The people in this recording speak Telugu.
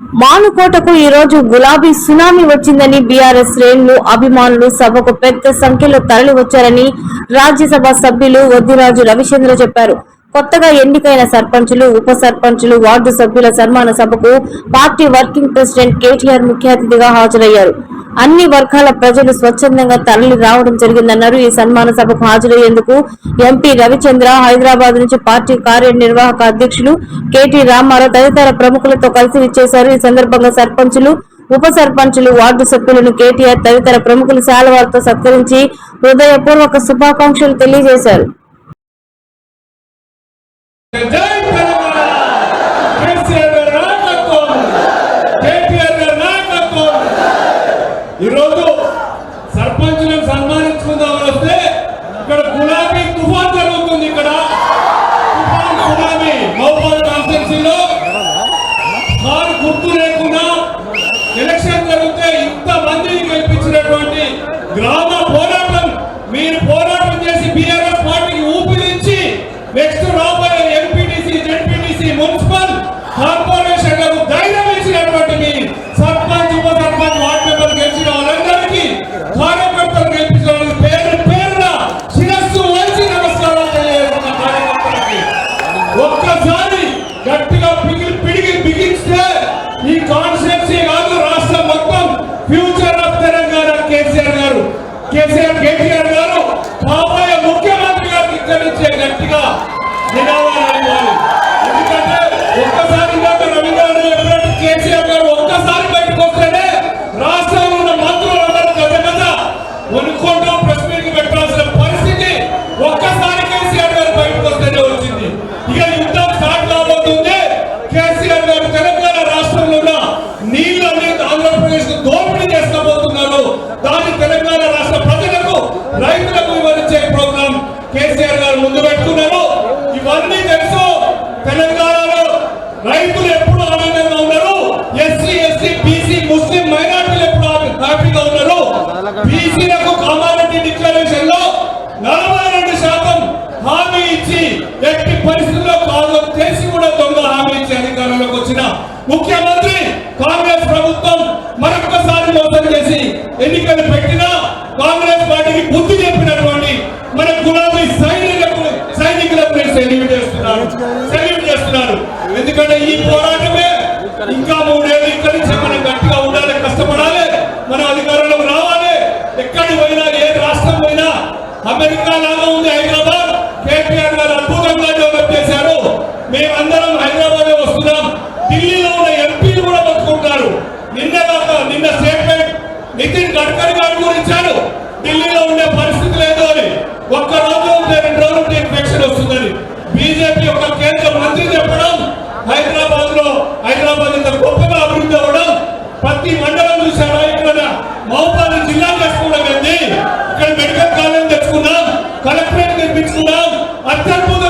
మానుకోటకు ఈ రోజు గులాబీ సునామీ వచ్చిందని బీఆర్ఎస్ శ్రేణులు అభిమానులు సభకు పెద్ద సంఖ్యలో తరలి వచ్చారని రాజ్యసభ సభ్యులు వద్దిరాజు రవిచంద్ర చెప్పారు. కొత్తగా ఎన్నికైన సర్పంచులు ఉప సర్పంచులు వార్డు సభ్యుల సన్మాన సభకు పార్టీ వర్కింగ్ ప్రెసిడెంట్ కేటీఆర్ ముఖ్య అతిథిగా హాజరయ్యారు. అన్ని వర్గాల ప్రజలు స్వచ్ఛందంగా తరలి రావడం జరిగిందన్నారు. ఈ సన్మాన సభకు హాజరయ్యేందుకు ఎంపీ రవిచంద్ర హైదరాబాద్ నుంచి పార్టీ కార్యనిర్వాహక అధ్యక్షులు కేటీ రామారావు తదితర ప్రముఖులతో కలిసి ఇచ్చేశారు ఈ సందర్భంగా సర్పంచులు ఉప సర్పంచులు వార్డు సభ్యులను కేటీఆర్ తదితర ప్రముఖులు శాలవారితో సత్కరించి హృదయపూర్వక శుభాకాంక్షలు తెలియజేశారు జై తెలంగాణ కేసీఆర్ గారి నాయకత్వం కేటీఆర్ గారి నాయకత్వం ఈరోజు సర్పంచులను సన్మానించుకుందామని వస్తే ఇక్కడ గులాబీ తుఫాన్ జరుగుతుంది ఇక్కడ తుఫాన్ గులాబీ మహబూబాద్ కాన్స్టిట్యూన్సీలో కారు గుర్తు లేకుండా ఎలక్షన్ జరిగితే ఇంత మందిని గెలిపించినటువంటి గ్రామ కేసీఆర్ కేటీఆర్ గారు కాబోయే ముఖ్యమంత్రి గారికి ఇచ్చే గట్టిగా నినాదాలు ఎందుకంటే ఒక్కసారి రవి గారు చెప్పినట్టు కేసీఆర్ గారు ఒక్కసారి బయటకు వస్తేనే రాష్ట్రంలో ఉన్న మంత్రులందరూ గజ గజ వణుకుంటూ ప్రెస్ మీట్ పెట్టాల్సిన పరిస్థితి ఒక్కసారి కేసీఆర్ గారు బయటకు వస్తేనే వచ్చింది. ఇక యుద్ధం స్టార్ట్ కాబోతుంది. కేసీఆర్ గారు తెలంగాణ రాష్ట్రంలో ఉన్న నీళ్ళని ఆంధ్రప్రదేశ్కు బీసీలకు కామారెడ్డి డిక్లరేషన్లో నలభై రెండు శాతం హామీ ఇచ్చి ఎట్టి పరిస్థితుల్లో కాదు చేసి కూడా దొంగ హామీ ఇచ్చి అధికారంలోకి వచ్చిన ముఖ్యమంత్రి కాంగ్రెస్ ప్రభుత్వం మరొకసారి మోసం చేసి ఎన్నికలు పెట్టినా కాంగ్రెస్ పార్టీకి బుద్ధి చెప్పినటువంటి మన గులాబీ సైనికులకు సైనికులకు నేను సెల్యూట్ చేస్తున్నాను. సెల్యూట్ చేస్తున్నాను. ఎందుకంటే ఈ పోరాటమే ఇంకా మూడేళ్ళు ఇక్కడి నుంచి మనం గట్టిగా ఉండాలి కష్టపడాలి మన అధికారంలోకి రావాలి ఎక్కడికి పోయినా ఏ రాష్ట్రం పోయినా అమెరికా లాగా ఉంది హైదరాబాద్. కేటీఆర్ గారు అద్భుతంగా డెవలప్ చేశారు. మేమందరం హైదరాబాద్ వస్తున్నాం. ఢిల్లీలో ఉన్న ఎంపీలు కూడా పట్టుకుంటారు నిన్న దాకా నిన్న స్టేట్మెంట్ నితిన్ గడ్కరీ గారు గురించాడు ఢిల్లీలో ఉండే పరిస్థితి లేదు అని. ఒక్క రోజు ఉంటే రెండు రోజులు ఇన్ఫెక్షన్ వస్తుందని. బీజేపీ యొక్క కేంద్ర మంత్రి చెప్పడం హైదరాబాద్లో హైదరాబాద్ ఇంత గొప్పగా అభివృద్ధి అవ్వడం ప్రతి మండలం చూసారా ఇక్కడ మహబూబాద్ జిల్లా చేసుకోవడం ఏంది ఇక్కడ మెడికల్ కాలేజ్ కలెక్టరేట్ నిర్మించుకున్నాం అత్యద్భుత